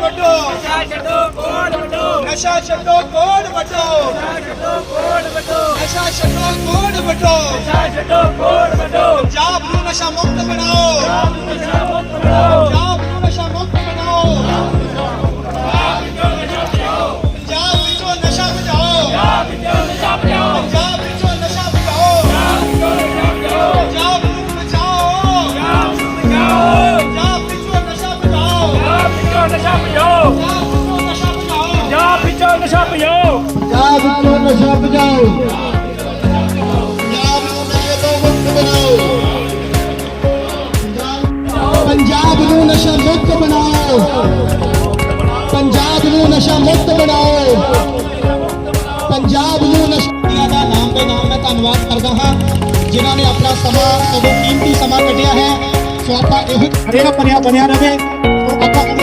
ਵੱਡੋ ਨਸ਼ਾ ਛੱਡੋ ਕੋਡ ਵੱਡੋ ਨਸ਼ਾ ਛੱਡੋ ਕੋਡ ਵੱਡੋ ਨਸ਼ਾ ਛੱਡੋ ਕੋਡ ਵੱਡੋ ਨਸ਼ਾ ਛੱਡੋ ਕੋਡ ਵੱਡੋ ਨਸ਼ਾ ਛੱਡੋ ਕੋਡ ਵੱਡੋ ਪੰਜਾਬ ਨੂੰ ਨਸ਼ਾ ਮੁਕਤ ਬਣਾਓ ਨਸ਼ਾ ਬਚਾਓ ਪੰਜਾਬ ਵਿੱਚੋਂ ਨਸ਼ਾ ਬਚਾਓ ਪੰਜਾਬ ਵਿੱਚੋਂ ਨਸ਼ਾ ਬਚਾਓ ਪੰਜਾਬ ਨੂੰ ਨਸ਼ੇ ਤੋਂ ਮੁਕਤ ਬਣਾਓ ਪੰਜਾਬ ਨੂੰ ਨਸ਼ਾ ਮੁਕਤ ਬਣਾਓ ਪੰਜਾਬ ਨੂੰ ਨਸ਼ਾ ਮੁਕਤ ਬਣਾਓ ਪੰਜਾਬ ਨੂੰ ਨਸ਼ਾ ਦਾ ਨਾਮ ਦੇ ਨਾਮ ਮੈਂ ਧੰਨਵਾਦ ਕਰਦਾ ਹਾਂ ਜਿਨ੍ਹਾਂ ਨੇ ਆਪਣਾ ਸਮਾਂ ਸਗੋਂ ਕੀਮਤੀ ਸਮਾਂ ਕੱਢਿਆ ਹੈ ਸੋ ਆਪਾਂ ਇਹ ਹਰੇਕ ਬਣਿਆ ਬਣਿਆ ਰਵੇ ਸੋ ਆਪਾਂ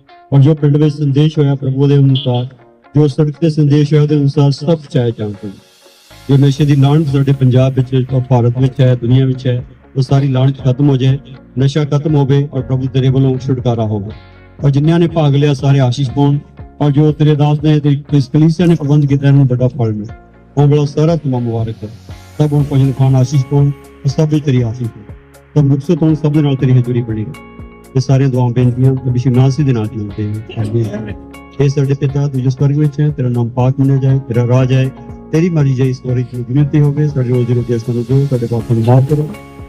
ਔਰ ਜੋ ਪਿੰਡ ਵਿੱਚ ਸੰਦੇਸ਼ ਹੋਇਆ ਪ੍ਰਭੂ ਦੇ ਅਨੁਸਾਰ ਜੋ ਸੜਕ ਤੇ ਸੰਦੇਸ਼ ਹੋਇਆ ਉਹਦੇ ਅਨੁਸਾਰ ਸਭ ਚਾਹੇ ਜਾਂਦੇ ਨੇ ਜੋ ਨਸ਼ੇ ਦੀ ਲਾਹਨਤ ਸਾਡੇ ਪੰਜਾਬ ਵਿੱਚ, ਔਰ ਭਾਰਤ ਵਿੱਚ ਹੈ, ਦੁਨੀਆ ਵਿੱਚ ਹੈ, ਉਹ ਸਾਰੀ ਲਾਹਨਤ ਖਤਮ ਹੋ ਜਾਏ, ਨਸ਼ਾ ਖਤਮ ਹੋਵੇ, ਔਰ ਪ੍ਰਭੂ ਤੇਰੇ ਵੱਲੋਂ ਛੁਟਕਾਰਾ ਹੋਵੇ। ਔਰ ਜਿਨ੍ਹਾਂ ਨੇ ਭਾਗ ਲਿਆ, ਸਾਰੇ ਆਸ਼ੀਸ਼ ਪਾਉਣ, ਔਰ ਜੋ ਤੇਰੇ ਦਾਸ ਨੇ, ਤੇ ਇਸ ਕਲੀਸਿਆ ਨੇ, ਪ੍ਰਬੰਧ ਕੀਤਾ, ਇਹਨਾਂ ਨੂੰ ਵੱਡਾ ਫਲ ਮਿਲੇ। ਉਹ ਬੜਾ ਸਾਰਾ ਤਮਾਮ ਮੁਬਾਰਕ ਹੈ। ਸਭ ਨੂੰ ਭਜਨ ਖਾਨ ਆਸ਼ੀਸ਼ ਪਾਉਣ ਸਭ ਵੀ ਤੇਰੀ ਆਸ਼ੀਸ਼ ਹੈ ਸਭ ਮੁਕਤ ਤੋਂ ਸਭ ਦੇ ਨਾਲ ਤੇਰੀ ਹਜ਼ੂਰੀ ਬਣੀ ਇਹ ਸਾਰੀਆਂ ਦੁਆਵਾਂ ਬੇਨਤੀਆਂ ਪ੍ਰਭੂ ਨਾਸੀ ਦੇ ਨਾਲ ਜੁੜਦੇ ਹਾਂ ਇਹ ਸਾਡੇ ਪਿਤਾ ਤੂੰ ਜੋ ਸਵਰਗ ਵਿੱਚ ਹੈ, ਤੇਰਾ ਨਾਮ ਪਾਕ ਮੰਨਿਆ ਜਾਏ, ਤੇਰਾ ਰਾਜ ਆਏ। ਤੇਰੀ ਮਰਜ਼ੀ ਜਾਈ ਇਸ ਵਾਰੀ ਦੀ ਹੋਵੇ। ਸਾਡੇ ਰੋਜ਼ ਰੋਟੀ ਸਾਨੂੰ ਦਿਓ ਸਾਡੇ ਪਾਪਾਂ ਨੂੰ ਮਾਫ ਕਰੋ।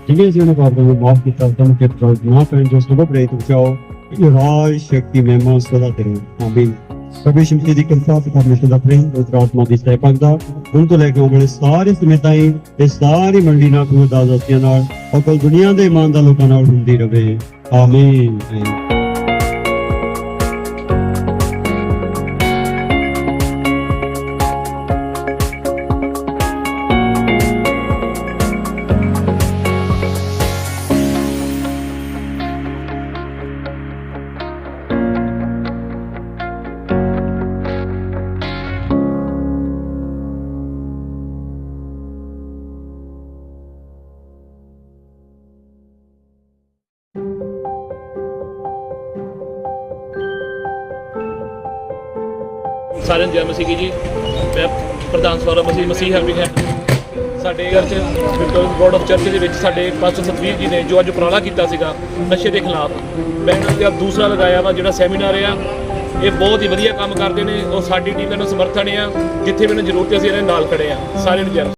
ਜਿਵੇਂ ਅਸੀਂ ਉਹਨਾਂ ਪਾਪਾਂ ਨੂੰ ਮਾਫ ਕੀਤਾ ਸਾਨੂੰ ਕਿ ਤਰ੍ਹਾਂ ਨਾ ਕਰਨ ਜੋ ਸਭ ਬਰੇ ਬਚਾਓ ਇਹ ਰਾਜ ਸ਼ਕਤੀ ਮਹਿਮਾ ਸਦਾ ਤੇਰੇ ਆਮੀਨ। ਪ੍ਰਭੂ ਸ਼ਮਤੀ ਦੀ ਕਿਰਪਾ ਪਰਮੇਸ਼ਰ ਦਾ ਪ੍ਰੇਮ ਤੇ ਆਤਮਾ ਦੀ ਸਹਿਪਾਕ ਦਾ ਹੁਣ ਤੋਂ ਲੈ ਕੇ ਆਉਣ ਵਾਲੇ ਸਾਰੇ ਸਮੇਤਾਂ ਹੀ ਤੇ ਸਾਰੀ ਮੰਡੀ ਨਾਲ ਕੋਈ ਦਾਸਾਂ ਨਾਲ, ਔਰ ਦੁਨੀਆ ਦੇ ਇਮਾਨਦਾਰ ਲੋਕਾਂ ਨਾਲ ਹੁੰਦੀ ਰਹੇ। Amém. Amém. ਸਾਰਿਆਂ ਨੂੰ ਜੈ ਮਸੀਹ ਜੀ। ਮੈਂ ਪ੍ਰਧਾਨ ਸੌਰਵ ਮਸੀਹ ਮਸੀਹ ਹੈਪੀ ਹੈ। ਸਾਡੇ church Victorian board of church ਦੇ ਵਿੱਚ ਸਾਡੇ ਪਾਸਟਰ ਸਤਵੀਰ ਜੀ ਨੇ ਜੋ ਅੱਜ ਉਪਰਾਲਾ ਕੀਤਾ ਸੀਗਾ, ਨਸ਼ੇ ਦੇ ਖਿਲਾਫ। ਮੈਂ ਇਹਨਾਂ ਦਾ ਦੂਸਰਾ ਲਗਾਇਆ ਵਾ, ਜਿਹੜਾ ਸੈਮੀਨਾਰ ਆ। ਇਹ ਬਹੁਤ ਹੀ ਵਧੀਆ ਕੰਮ ਕਰਦੇ ਨੇ। ਉਹ ਸਾਡੀ ਟੀਮ ਦਾ ਸਮਰਥਨ ਆ। ਜਿੱਥੇ ਵੀ ਇਹਨਾਂ ਜ਼ਰੂਰਤ ਹੈ, ਅਸੀਂ ਇਹਨਾਂ ਦੇ ਨਾਲ ਖੜੇ ਆ। ਸਾਰਿਆਂ ਨੂੰ ਜੈ